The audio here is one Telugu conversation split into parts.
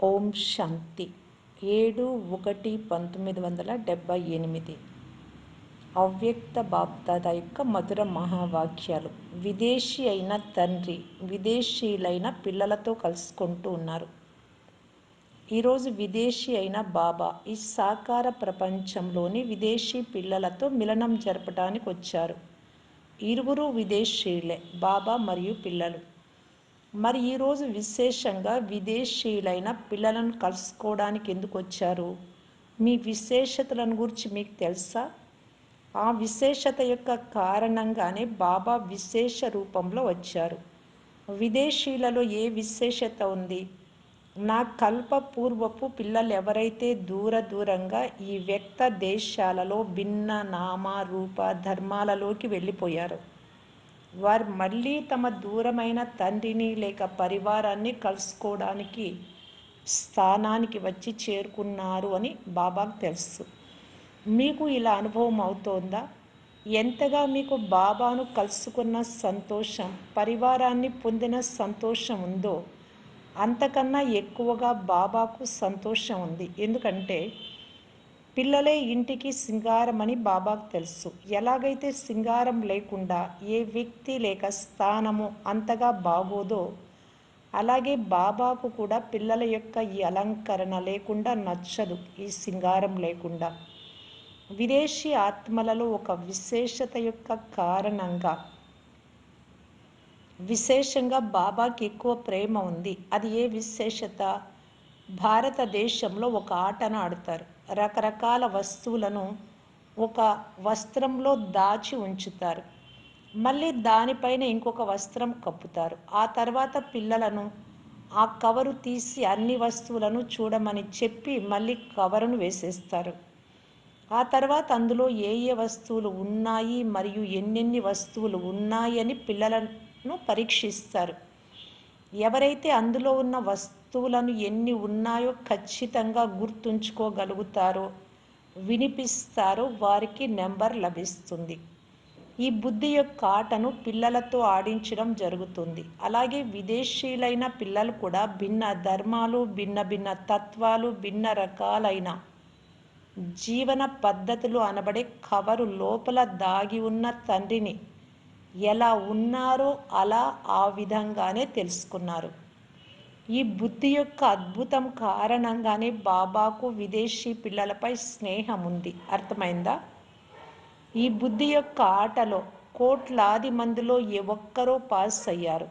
ఓం శాంతి. ఏడు ఒకటి పంతొమ్మిది వందల డెబ్భై ఎనిమిది. అవ్యక్త బాప్దాద యొక్క మధుర మహావాక్యాలు. విదేశీ అయిన తండ్రి విదేశీయులైన పిల్లలతో కలుసుకుంటూ ఉన్నారు. ఈరోజు విదేశీ అయిన బాబా ఈ సాకార ప్రపంచంలోని విదేశీ పిల్లలతో మిలనం జరపడానికి వచ్చారు. ఇరువురు విదేశీయులే బాబా మరియు పిల్లలు. మరి ఈరోజు విశేషంగా విదేశీయులైన పిల్లలను కలుసుకోవడానికి ఎందుకు వచ్చారు? మీ విశేషతలను గురించి మీకు తెలుసా? ఆ విశేషత యొక్క కారణంగానే బాబా విశేష రూపంలో వచ్చారు. విదేశీయులలో ఏ విశేషత ఉంది? నా కల్పపూర్వపు పిల్లలు ఎవరైతే దూర దూరంగా ఈ వ్యక్త దేశాలలో భిన్న నామ రూప ధర్మాలలోకి వెళ్ళిపోయారు వారు మళ్ళీ తమ దూరమైన తండ్రిని లేక పరివారాన్ని కలుసుకోవడానికి స్థానానికి వచ్చి చేరుకున్నారు అని బాబాకు తెలుసు. మీకు ఇలా అనుభవం అవుతోందా? ఎంతగా మీకు బాబాను కలుసుకున్న సంతోషం పరివారాన్ని పొందిన సంతోషం ఉందో అంతకన్నా ఎక్కువగా బాబాకు సంతోషం ఉంది. ఎందుకంటే పిల్లలే ఇంటికి సింగారమని బాబాకు తెలుసు. ఎలాగైతే సింగారం లేకుండా ఏ వ్యక్తి లేక స్థానము అంతగా బాగోదో అలాగే బాబాకు కూడా పిల్లల యొక్క ఈ అలంకరణ లేకుండా నచ్చదు ఈ సింగారం లేకుండా. విదేశీ ఆత్మలలో ఒక విశేషత యొక్క కారణంగా విశేషంగా బాబాకి ఎక్కువ ప్రేమ ఉంది. అది ఏ విశేషత? భారతదేశంలో ఒక ఆటను ఆడతారు. రకరకాల వస్తువులను ఒక వస్త్రంలో దాచి ఉంచుతారు. మళ్ళీ దానిపైన ఇంకొక వస్త్రం కప్పుతారు. ఆ తర్వాత పిల్లలను ఆ కవరు తీసి అన్ని వస్తువులను చూడమని చెప్పి మళ్ళీ కవరును వేసేస్తారు. ఆ తర్వాత అందులో ఏ ఏ వస్తువులు ఉన్నాయి మరియు ఎన్నెన్ని వస్తువులు ఉన్నాయని పిల్లలను పరీక్షిస్తారు. ఎవరైతే అందులో ఉన్న వస్తువులను ఎన్ని ఉన్నాయో ఖచ్చితంగా గుర్తుంచుకోగలుగుతారో వినిపిస్తారో వారికి నెంబర్ లభిస్తుంది. ఈ బుద్ధి యొక్క ఆటను పిల్లలతో ఆడించడం జరుగుతుంది. అలాగే విదేశీయులైన పిల్లలు కూడా భిన్న ధర్మాలు భిన్న భిన్న తత్వాలు భిన్న రకాలైన జీవన పద్ధతులు అనబడే కవరు లోపల దాగి ఉన్న తండ్రిని ఎలా ఉన్నారో అలా ఆ విధంగానే తెలుసుకున్నారు. ఈ బుద్ధి యొక్క అద్భుతం కారణంగానే బాబాకు విదేశీ పిల్లలపై స్నేహం ఉంది. అర్థమైందా? ఈ బుద్ధి యొక్క ఆటలో కోట్లాది మందిలో ఏ ఒక్కరో పాస్ అయ్యారు.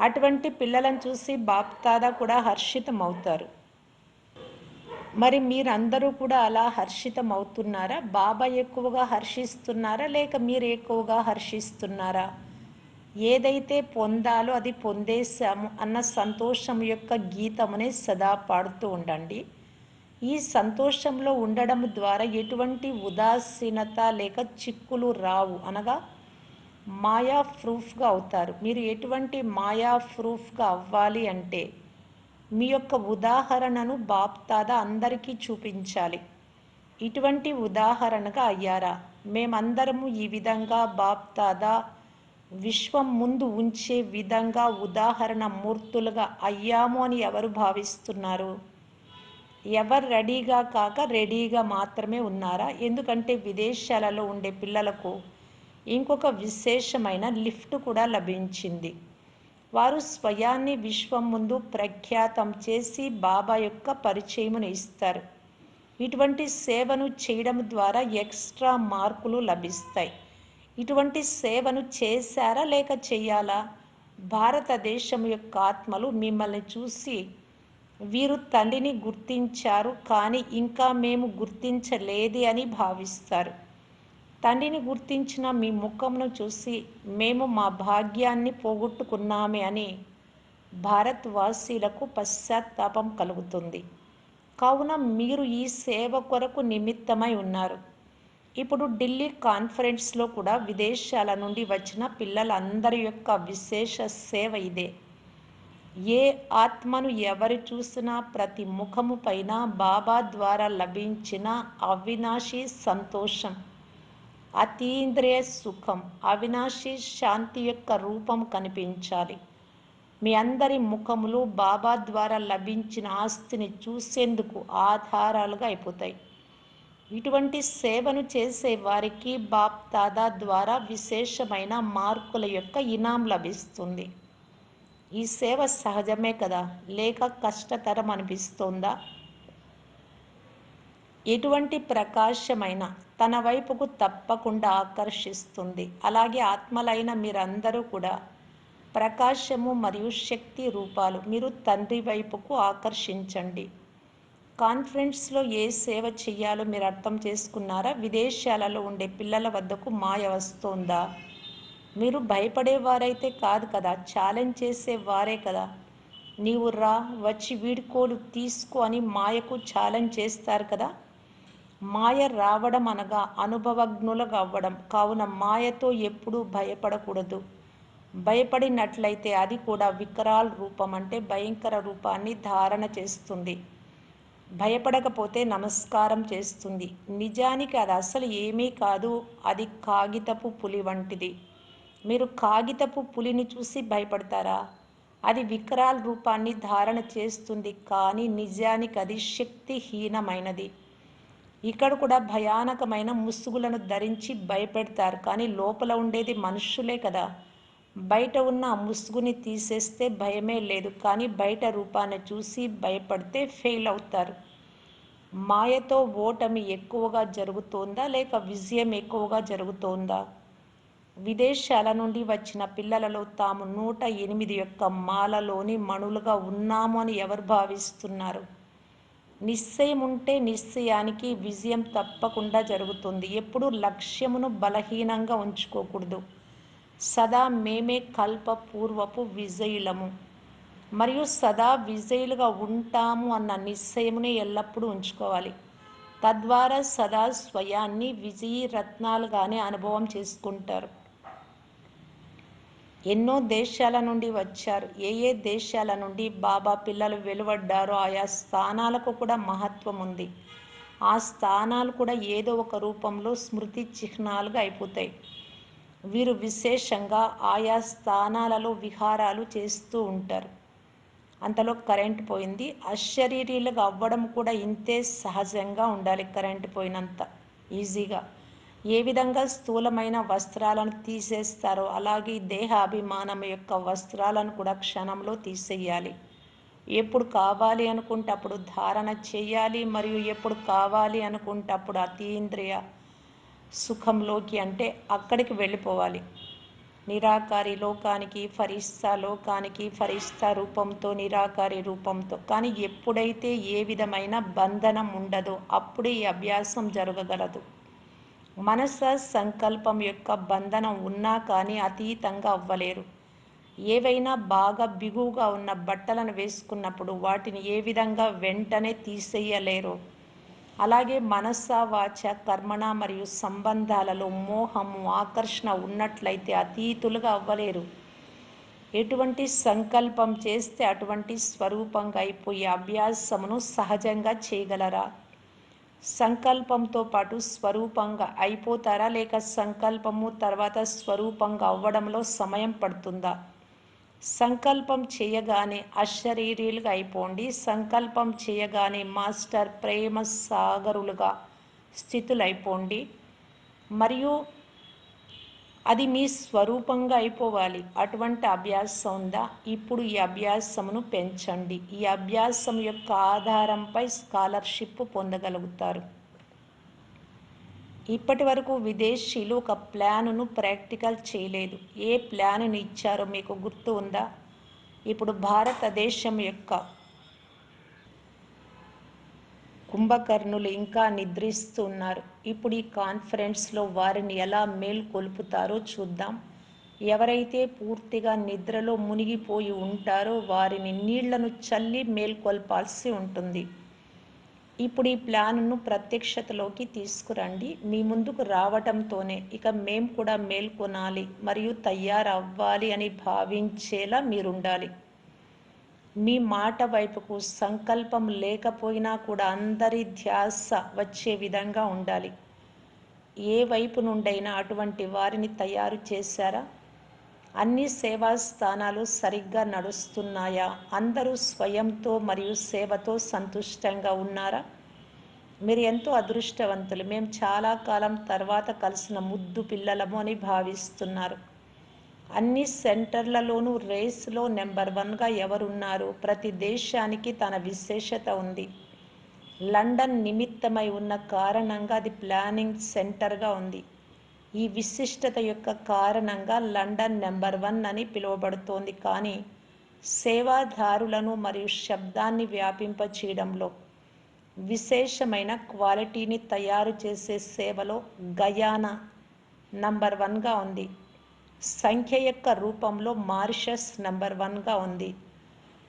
అటువంటి పిల్లలను చూసి బాప్తాదా కూడా హర్షితం అవుతారు మరి మీరందరూ కూడా అలా హర్షితం అవుతున్నారా బాబా ఎక్కువగా హర్షిస్తున్నారా? లేక మీరు ఎక్కువగా హర్షిస్తున్నారా? ఏదైతే పొందాలో అది పొందేశాము అన్న సంతోషం యొక్క గీతమునే సదా పాడుతూ ఉండండి. ఈ సంతోషంలో ఉండడం ద్వారా ఎటువంటి ఉదాసీనత లేక చిక్కులు రావు అనగా మాయా ప్రూఫ్గా అవుతారు. మీరు ఎటువంటి మాయా ప్రూఫ్గా అవ్వాలి అంటే మీ యొక్క ఉదాహరణను బాప్తాదా అందరికీ చూపించాలి. ఇటువంటి ఉదాహరణగా అయ్యారా? మేమందరము ఈ విధంగా బాప్తాదా విశ్వం ముందు ఉంచే విధంగా ఉదాహరణ మూర్తులుగా అయ్యాము అని ఎవరు భావిస్తున్నారు? ఎవరు రెడీగా కాక రెడీగా మాత్రమే ఉన్నారా? ఎందుకంటే విదేశాలలో ఉండే పిల్లలకు ఇంకొక విశేషమైన లిఫ్ట్ కూడా లభించింది. వారు స్వయాన్ని విశ్వం ముందు ప్రఖ్యాతం చేసి బాబా యొక్క పరిచయమును ఇస్తారు. ఇటువంటి సేవను చేయడం ద్వారా ఎక్స్ట్రా మార్కులు లభిస్తాయి. ఇటువంటి సేవను చేశారా లేక చేయాలా? భారతదేశం యొక్క ఆత్మలు మిమ్మల్ని చూసి వీరు తండ్రిని గుర్తించారు కానీ ఇంకా మేము గుర్తించలేది అని భావిస్తారు. తండ్రిని గుర్తించిన మీ ముఖంను చూసి మేము మా భాగ్యాన్ని పోగొట్టుకున్నామే అని భారత్ వాసీలకు పశ్చాత్తాపం కలుగుతుంది. కావున మీరు ఈ సేవ కొరకు నిమిత్తమై ఉన్నారు. ఇప్పుడు ఢిల్లీ కాన్ఫరెన్స్లో కూడా విదేశాల నుండి వచ్చిన పిల్లలందరి యొక్క విశేష సేవ ఇదే. ఏ ఆత్మను ఎవరు చూసినా ప్రతి ముఖము పైన బాబా ద్వారా లభించిన అవినాశి సంతోషం. అతీంద్రియ సుఖం అవినాశి శాంతి యొక్క రూపం కనిపించాలి. మీ అందరి ముఖములు బాబా ద్వారా లభించిన ఆస్తిని చూసేందుకు ఆధారాలుగా అయిపోతాయి. ఇటువంటి సేవను చేసే వారికి బాప్ దాదా ద్వారా విశేషమైన మార్కుల యొక్క ఇనాం లభిస్తుంది. ఈ సేవ సహజమే కదా? లేక కష్టతరం అనిపిస్తోందా? ఎటువంటి ప్రకాశమైన తన వైపుకు తప్పకుండా ఆకర్షిస్తుంది. అలాగే ఆత్మలైన మీరందరూ కూడా ప్రకాశము మరియు శక్తి రూపాలు మీరు తండ్రి వైపుకు ఆకర్షించండి. కాన్ఫరెన్స్లో ఏ సేవ చేయాలో మీరు అర్థం చేసుకున్నారా? విదేశాలలో ఉండే పిల్లల వద్దకు మాయ వస్తుందా? మీరు భయపడేవారైతే కాదు కదా? ఛాలెంజ్ చేసే వారే కదా? నీవు రా వచ్చి వీడుకోలు తీసుకో అని మాయకు ఛాలెంజ్ చేస్తారు కదా? మాయ రావడం అనగా అనుభవజ్ఞులు అవ్వడం కావున మాయతో ఎప్పుడూ భయపడకూడదు. భయపడినట్లయితే అది కూడా వికరాల్ రూపం అంటే భయంకర రూపాన్ని ధారణ చేస్తుంది. భయపడకపోతే నమస్కారం చేస్తుంది. నిజానికి అది అసలు ఏమీ కాదు. అది కాగితపు పులి వంటిది. మీరు కాగితపు పులిని చూసి భయపడతారా? అది వికరాల రూపాన్ని ధారణ చేస్తుంది. కానీ నిజానికి అది శక్తిహీనమైనది. ఇక్కడ కూడా భయానకమైన ముసుగులను ధరించి భయపెడతారు. కానీ లోపల ఉండేది మనుషులే కదా. బయట ఉన్న ఆ ముసుగుని తీసేస్తే భయమే లేదు. కానీ బయట రూపాన్ని చూసి భయపడితే ఫెయిల్ అవుతారు. మాయతో ఓటమి ఎక్కువగా జరుగుతోందా? లేక విజయం ఎక్కువగా జరుగుతోందా? విదేశాల నుండి వచ్చిన పిల్లలలో తాము నూట ఎనిమిది యొక్క మాలలోని మణులుగా ఉన్నాము అని ఎవరు భావిస్తున్నారు? నిశ్చయం ఉంటే నిశ్చయానికి విజయం తప్పకుండా జరుగుతుంది. ఎప్పుడు లక్ష్యమును బలహీనంగా ఉంచుకోకూడదు. సదా మేమే కల్పపూర్వపు విజయులము. మరియు సదా విజయులుగా ఉంటాము అన్న నిశ్చయముని ఎల్లప్పుడూ ఉంచుకోవాలి. తద్వారా సదా స్వయాన్ని విజయీ రత్నాలుగానే అనుభవం చేసుకుంటారు. ఎన్నో దేశాల నుండి వచ్చారు. ఏ ఏ దేశాల నుండి బాబా పిల్లలు వెలువడ్డారో ఆయా స్థానాలకు కూడా మహత్వం ఉంది. ఆ స్థానాలు కూడా ఏదో ఒక రూపంలో స్మృతి చిహ్నాలుగా అయిపోతాయి. వీరు విశేషంగా ఆయా స్థానాలలో విహారాలు చేస్తూ ఉంటారు. అంతలో కరెంట్ పోయింది. అశరీరీలుగా అవ్వడం కూడా ఇంతే సహజంగా ఉండాలి కరెంట్ పోయినంత ఈజీగా. ఏ విధంగా స్థూలమైన వస్త్రాలను తీసేస్తారో అలాగే దేహాభిమానం యొక్క వస్త్రాలను కూడా క్షణంలో తీసేయాలి. ఎప్పుడు కావాలి అనుకుంటే అప్పుడు ధారణ చేయాలి మరియు ఎప్పుడు కావాలి అనుకుంటే అప్పుడు అతీంద్రియ సుఖంలోకి అంటే అక్కడికి వెళ్ళిపోవాలి. నిరాకారి లోకానికి ఫరిస్తా లోకానికి ఫరిస్తా రూపంతో నిరాకారి రూపంతో. కానీ ఎప్పుడైతే ఏ విధమైన బంధనం ఉండదో అప్పుడే ఈ అభ్యాసం జరగగలదు. మనస సంకల్పం యొక్క బంధనం ఉన్నా కానీ అతీతంగా అవ్వలేరు. ఏవైనా బాగా బిగువుగా ఉన్న బట్టలను వేసుకున్నప్పుడు వాటిని ఏ విధంగా వెంటనే తీసేయలేరు. అలాగే మనస్స వాచ కర్మణ మరియు సంబంధాలలో మోహము ఆకర్షణ ఉన్నట్లయితే అతీతులుగా అవ్వలేరు. ఎటువంటి సంకల్పం చేస్తే అటువంటి స్వరూపంగా అయిపోయే అభ్యాసమును సహజంగా చేయగలరా? సంకల్పంతో పాటు స్వరూపంగా అయిపోతారా లేక సంకల్పము తర్వాత స్వరూపంగా అవ్వడంలో సమయం పడుతుందా? సంకల్పం చేయగానే అశరీరీలుగా అయిపోండి. సంకల్పం చేయగానే మాస్టర్ ప్రేమ సాగరులుగా స్థితులైపోండి. మరియు అది మీ స్వరూపంగా అయిపోవాలి. అటువంటి అభ్యాసం ఉందా? ఇప్పుడు ఈ అభ్యాసమును పెంచండి. ఈ అభ్యాసం యొక్క ఆధారంపై స్కాలర్షిప్ పొందగలుగుతారు. ఇప్పటి వరకు విదేశీయులు ఒక ప్లానును ప్రాక్టికల్ చేయలేదు. ఏ ప్లానుని ఇచ్చారో మీకు గుర్తు ఉందా? ఇప్పుడు భారతదేశం యొక్క కుంభకర్ణులు ఇంకా నిద్రిస్తున్నారు. ఇప్పుడు ఈ కాన్ఫరెన్స్లో వారిని ఎలా మేల్కొల్పుతారో చూద్దాం. ఎవరైతే పూర్తిగా నిద్రలో మునిగిపోయి ఉంటారో వారిని నీళ్ళను చల్లి మేల్కొల్పాల్సి ఉంటుంది. ఇప్పుడు ఈ ప్లాన్ను ప్రత్యక్షతలోకి తీసుకురండి. మీ ముందుకు రావటంతోనే ఇక మేము కూడా మేల్కొనాలి మరియు తయారవ్వాలి అని భావించేలా మీరుండాలి. మీ మాట వైపుకు సంకల్పం లేకపోయినా కూడా అందరి ధ్యాస వచ్చే విధంగా ఉండాలి. ఏ వైపు నుండైనా అటువంటి వారిని తయారు చేశారా? అన్ని సేవా స్థానాలు సరిగ్గా నడుస్తున్నాయా? అందరూ స్వయంతో మరియు సేవతో సంతుష్టంగా ఉన్నారా? మీరు ఎంతో అదృష్టవంతులు. మేము చాలా కాలం తర్వాత కలిసిన ముద్దు పిల్లలము అని భావిస్తున్నారు. అన్ని సెంటర్లలోనూ రేస్లో నెంబర్ వన్గా ఎవరున్నారు? ప్రతి దేశానికి తన విశేషత ఉంది. లండన్ నిమిత్తమై ఉన్న కారణంగా అది ప్లానింగ్ సెంటర్గా ఉంది. ఈ విశిష్టత యొక్క కారణంగా లండన్ నెంబర్ వన్ అని పిలువబడుతోంది. కానీ సేవాదారులను మరియు శబ్దాన్ని వ్యాపింపచేయడంలో విశేషమైన క్వాలిటీని తయారు చేసే సేవలో గయానా నంబర్ వన్గా ఉంది. సంఖ్య యొక్క రూపంలో మారిషస్ నంబర్ వన్గా ఉంది.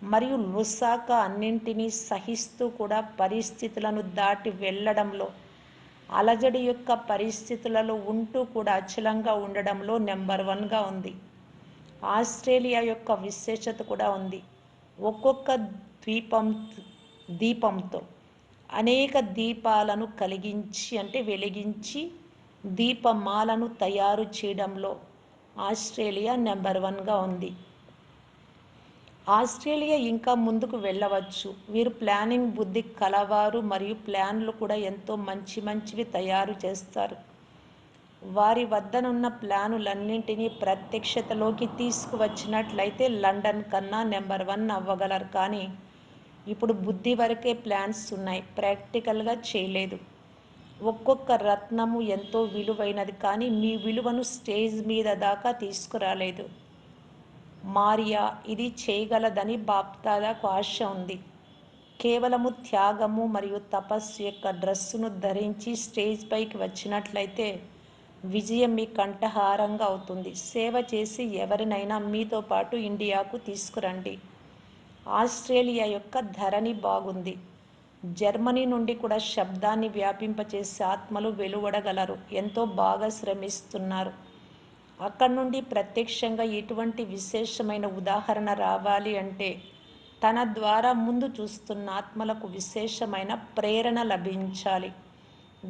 మరియు లుసాక అన్నింటినీ సహిస్తూ కూడా పరిస్థితులను దాటి వెళ్ళడంలో అలజడి యొక్క పరిస్థితులలో ఉంటూ కూడా అచలంగా ఉండడంలో నెంబర్ వన్గా ఉంది. ఆస్ట్రేలియా యొక్క విశేషత కూడా ఉంది. ఒక్కొక్క ద్వీపం దీపంతో అనేక దీపాలను కలిగించి అంటే వెలిగించి దీపమాలను తయారు చేయడంలో ఆస్ట్రేలియా నెంబర్ వన్గా ఉంది. ఆస్ట్రేలియా ఇంకా ముందుకు వెళ్ళవచ్చు. వీరు ప్లానింగ్ బుద్ధి కలవారు మరియు ప్లాన్లు కూడా ఎంతో మంచి మంచివి తయారు చేస్తారు. వారి వద్దనున్న ప్లానులన్నింటినీ ప్రత్యక్షతలోకి తీసుకువచ్చినట్లయితే లండన్ కన్నా నెంబర్ వన్ అవ్వగలరు. కానీ ఇప్పుడు బుద్ధి వరకే ప్లాన్స్ ఉన్నాయి. ప్రాక్టికల్గా చేయలేదు. ఒక్కొక్క రత్నము ఎంతో విలువైనది కానీ మీ విలువను స్టేజ్ మీద దాకా తీసుకురాలేదు. మారియా ఇది చేయగలదని బాప్దాదాకు ఆశ ఉంది. కేవలము త్యాగము మరియు తపస్సు యొక్క డ్రెస్సును ధరించి స్టేజ్ పైకి వచ్చినట్లయితే విజయం మీ కంఠహారంగా అవుతుంది. సేవ చేసి ఎవరినైనా మీతో పాటు ఇండియాకు తీసుకురండి. ఆస్ట్రేలియా యొక్క ధరణి బాగుంది. జర్మనీ నుండి కూడా శబ్దాన్ని వ్యాపింపచేసే ఆత్మలు వెలువడగలరు. ఎంతో బాగా శ్రమిస్తున్నారు. అక్కడి నుండి ప్రత్యక్షంగా ఎటువంటి విశేషమైన ఉదాహరణ రావాలి అంటే తన ద్వారా ముందు చూస్తున్న ఆత్మలకు విశేషమైన ప్రేరణ లభించాలి.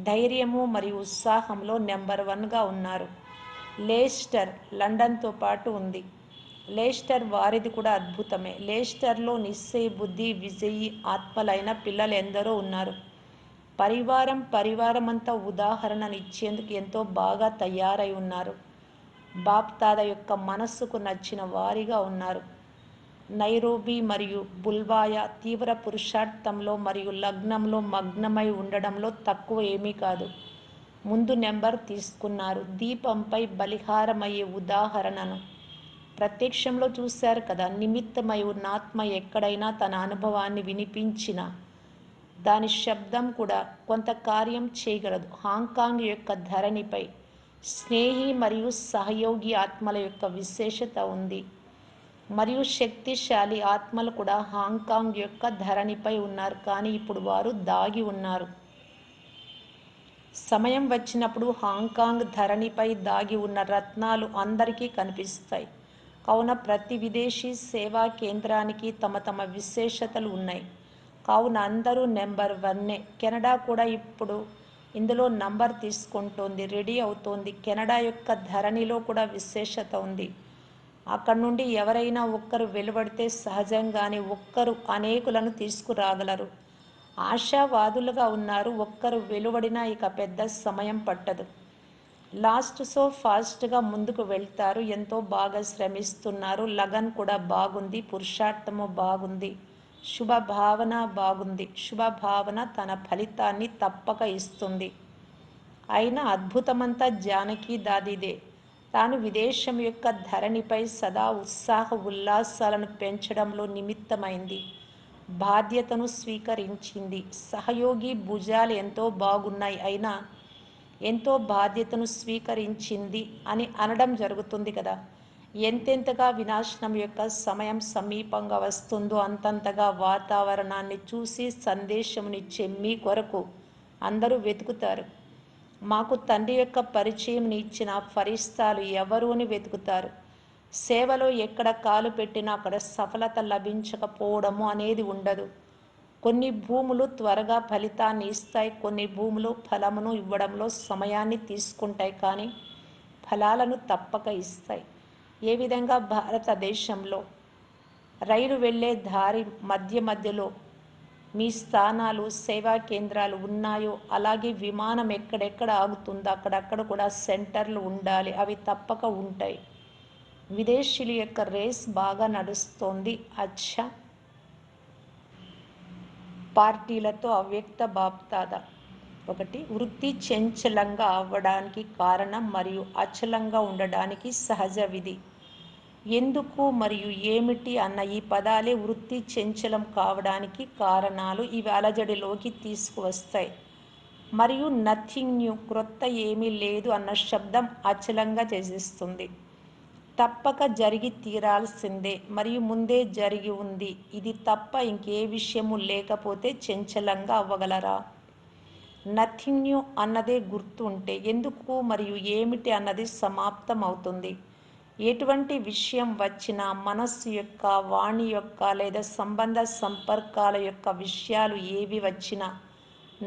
ధైర్యము మరియు ఉత్సాహంలో నెంబర్ వన్గా ఉన్నారు. లేస్టర్ లండన్తో పాటు ఉంది. లేస్టర్ వారిది కూడా అద్భుతమే. లేస్టర్లో నిశ్చయ బుద్ధి విజయి ఆత్మలైన పిల్లలు ఎందరో ఉన్నారు. పరివారం పరివారం అంతా ఉదాహరణనిచ్చేందుకు ఎంతో బాగా తయారై ఉన్నారు. బాప్తాద యొక్క మనస్సుకు నచ్చిన వారిగా ఉన్నారు. నైరోబీ మరియు బుల్వాయా తీవ్ర పురుషార్థంలో మరియు లగ్నంలో మగ్నమై ఉండడంలో తక్కువ ఏమీ కాదు. ముందు నెంబర్ తీసుకున్నారు. దీపంపై బలిహారమయ్యే ఉదాహరణను. ప్రత్యక్షంలో చూశారు కదా నిమిత్తమై ఉన్న ఆత్మ ఎక్కడైనా తన అనుభవాన్ని వినిపించిన దాని శబ్దం కూడా కొంత కార్యం చేయగలదు. హాంకాంగ్ యొక్క ధరణిపై స్నేహి మరియు సహయోగి ఆత్మల యొక్క విశేషత ఉంది. మరియు శక్తిశాలి ఆత్మలు కూడా హాంకాంగ్ యొక్క ధరణిపై ఉన్నారు. కానీ ఇప్పుడు వారు దాగి ఉన్నారు. సమయం వచ్చినప్పుడు హాంకాంగ్ ధరణిపై దాగి ఉన్న రత్నాలు అందరికీ కనిపిస్తాయి. కావున ప్రతి విదేశీ సేవా కేంద్రానికి తమ తమ విశేషతలు ఉన్నాయి. కావున అందరూ నెంబర్ వన్నే. కెనడా కూడా ఇప్పుడు ఇందులో నంబర్ తీసుకుంటోంది రెడీ అవుతోంది. కెనడా యొక్క ధరణిలో కూడా విశేషత ఉంది. అక్కడ నుండి ఎవరైనా ఒక్కరు వెలువడితే సహజంగానే ఒక్కరు అనేకులను తీసుకురాగలరు. ఆశావాదులుగా ఉన్నారు. ఒక్కరు వెలువడినా ఇక పెద్ద సమయం పట్టదు. లాస్ట్ సో ఫాస్ట్గా ముందుకు వెళ్తారు. ఎంతో బాగా శ్రమిస్తున్నారు. లగన్ కూడా బాగుంది. పురుషార్థము బాగుంది. శుభ భావన బాగుంది. శుభ భావన తన ఫలితాన్ని తప్పక ఇస్తుంది. అయినా అద్భుతమంతా జానకి దాదిదే. తాను విదేశం యొక్క ధరణిపై సదా ఉత్సాహ ఉల్లాసాలను పెంచడంలో నిమిత్తమైంది. బాధ్యతను స్వీకరించింది. సహయోగి భుజాలు ఎంతో బాగున్నాయి. అయినా ఎంతో బాధ్యతను స్వీకరించింది అని అనడం జరుగుతుంది కదా. ఎంతెంతగా వినాశనం యొక్క సమయం సమీపంగా వస్తుందో అంతంతగా వాతావరణాన్ని చూసి సందేశమునిచ్చే మీ కొరకు అందరూ వెతుకుతారు. మాకు తండ్రి యొక్క పరిచయం ఇచ్చిన ఫరిస్తాలు ఎవరు అని వెతుకుతారు. సేవలో ఎక్కడ కాలు పెట్టినా అక్కడ సఫలత లభించకపోవడము అనేది ఉండదు. కొన్ని భూములు త్వరగా ఫలితాన్ని ఇస్తాయి కొన్ని భూములు ఫలమును ఇవ్వడంలో సమయాన్ని తీసుకుంటాయి కానీ ఫలాలను తప్పక ఇస్తాయి. ఏ విధంగా భారతదేశంలో రైలు వెళ్ళే దారి మధ్య మధ్యలో మీ స్థానాలు సేవా కేంద్రాలు ఉన్నాయో అలాగే విమానం ఎక్కడెక్కడ ఆగుతుందో అక్కడక్కడ కూడా సెంటర్లు ఉండాలి అవి తప్పక ఉంటాయి. విదేశీయుల యొక్క రేస్ బాగా నడుస్తోంది. అచ్చా! పార్టీలతో అవ్యక్త బాప్తాద ఒకటి వృత్తి చంచలంగా అవ్వడానికి కారణం మరియు అచలంగా ఉండడానికి సహజ విధి. ఎందుకు మరియు ఏమిటి అన్న ఈ పదాలే వృత్తి చంచలం కావడానికి కారణాలు ఇవి అలజడిలోకి తీసుకువస్తాయి. మరియు నథింగ్ న్యూ క్రొత్త ఏమీ లేదు అన్న శబ్దం అచలంగా చేసేస్తుంది తప్పక జరిగి తీరాల్సిందే. మరియు ముందే జరిగి ఉంది. ఇది తప్ప ఇంకే విషయము లేకపోతే చంచలంగా అవ్వగలరా? నథింగ్ న్యూ అన్నదే గుర్తు ఉంటే ఎందుకు మరియు ఏమిటి అన్నది సమాప్తం అవుతుంది ఎటువంటి విషయం వచ్చినా మనస్సు యొక్క వాణి యొక్క లేదా సంబంధ సంపర్కాల యొక్క విషయాలు ఏవి వచ్చినా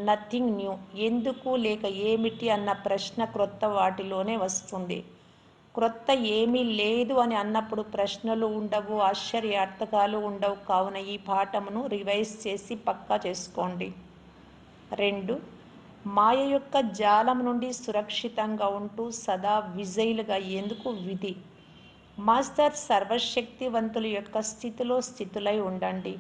నథింగ్ న్యూ. ఎందుకు లేక ఏమిటి అన్న ప్రశ్న క్రొత్త వాటిలోనే వస్తుంది. క్రొత్త ఏమీ లేదు అని అన్నప్పుడు ప్రశ్నలు ఉండవు ఆశ్చర్యార్థకాలు ఉండవు. కావున ఈ పాఠమును రివైజ్ చేసి పక్కా చేసుకోండి. రెండు మాయ యొక్క జాలం నుండి సురక్షితంగా ఉంటూ సదా విజయులుగా ఎందుకు విధి? మాస్టర్ సర్వశక్తివంతుల యొక్క స్థితిలో స్థితులై ఉండండి.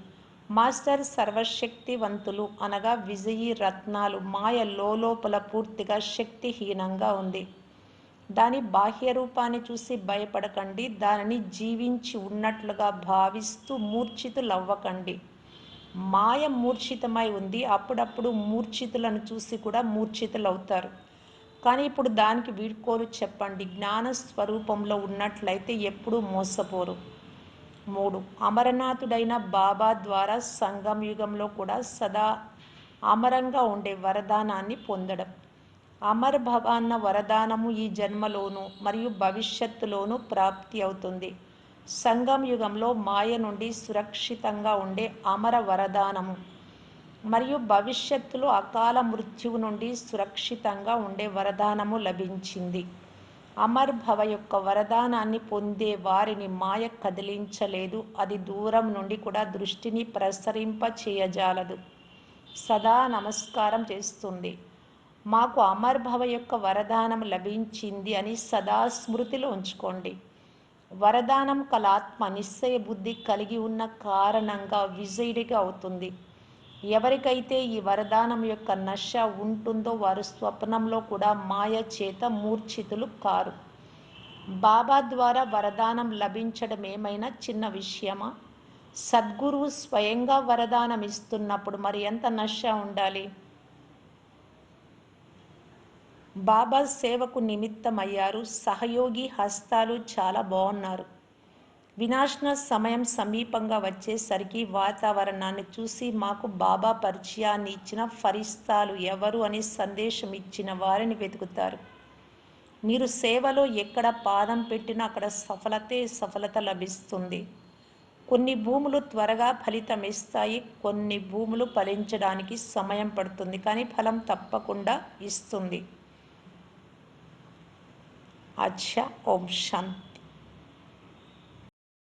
మాస్టర్ సర్వశక్తివంతులు అనగా విజయీ రత్నాలు. మాయ లోపల పూర్తిగా శక్తిహీనంగా ఉంది. దాని బాహ్య రూపాన్ని చూసి భయపడకండి. దానిని జీవించి ఉన్నట్లుగా భావిస్తూ మూర్ఛితులవ్వకండి. మాయ మూర్ఛితమై ఉంది. అప్పుడప్పుడు మూర్ఛితులను చూసి కూడా మూర్ఛితులవుతారు. కానీ ఇప్పుడు దానికి వీడ్కోలు చెప్పండి. జ్ఞాన స్వరూపంలో ఉన్నట్లయితే ఎప్పుడూ మోసపోరు. మూడు. అమరనాథుడైన బాబా ద్వారా సంగం యుగంలో కూడా సదా అమరంగా ఉండే వరదానాన్ని పొందడం. అమర్ వరదానము ఈ జన్మలోను మరియు భవిష్యత్తులోను ప్రాప్తి అవుతుంది. సంగం యుగంలో మాయ నుండి సురక్షితంగా ఉండే అమర వరదానము మరియు భవిష్యత్తులో అకాల మృత్యువు నుండి సురక్షితంగా ఉండే వరదానము లభించింది. అమర్ భవ యొక్క వరదానాన్ని పొందే వారిని మాయ కదిలించలేదు. అది దూరం నుండి కూడా దృష్టిని ప్రసరింప చేయజాలదు సదా నమస్కారం చేస్తుంది. మాకు అమర్భవ యొక్క వరదానం లభించింది అని సదా స్మృతిలో ఉంచుకోండి. వరదానం కలాత్మ నిశ్చయ బుద్ధి కలిగి ఉన్న కారణంగా విజయుడిగా అవుతుంది. ఎవరికైతే ఈ వరదానం యొక్క నశ ఉంటుందో వారు స్వప్నంలో కూడా మాయ చేత మూర్ఛితులు కారు. బాబా ద్వారా వరదానం లభించడం ఏమైనా చిన్న విషయమా? సద్గురువు స్వయంగా వరదానం ఇస్తున్నప్పుడు మరి ఎంత నశ ఉండాలి? బాబా సేవకు నిమిత్తమయ్యారు. సహయోగి హస్తాలు చాలా బాగున్నారు వినాశన సమయం సమీపంగా వచ్చేసరికి వాతావరణాన్ని చూసి మాకు బాబా పరిచయాన్ని ఇచ్చిన ఫరిస్తాలు ఎవరు అని సందేశం ఇచ్చిన వారిని వెతుకుతారు. మీరు సేవలో ఎక్కడ పాదం పెట్టినా అక్కడ సఫలతే సఫలత లభిస్తుంది. కొన్ని భూములు త్వరగా ఫలితం ఇస్తాయి. కొన్ని భూములు ఫలించడానికి సమయం పడుతుంది. కానీ ఫలం తప్పకుండా ఇస్తుంది. అచ్చా ఓం శాంతి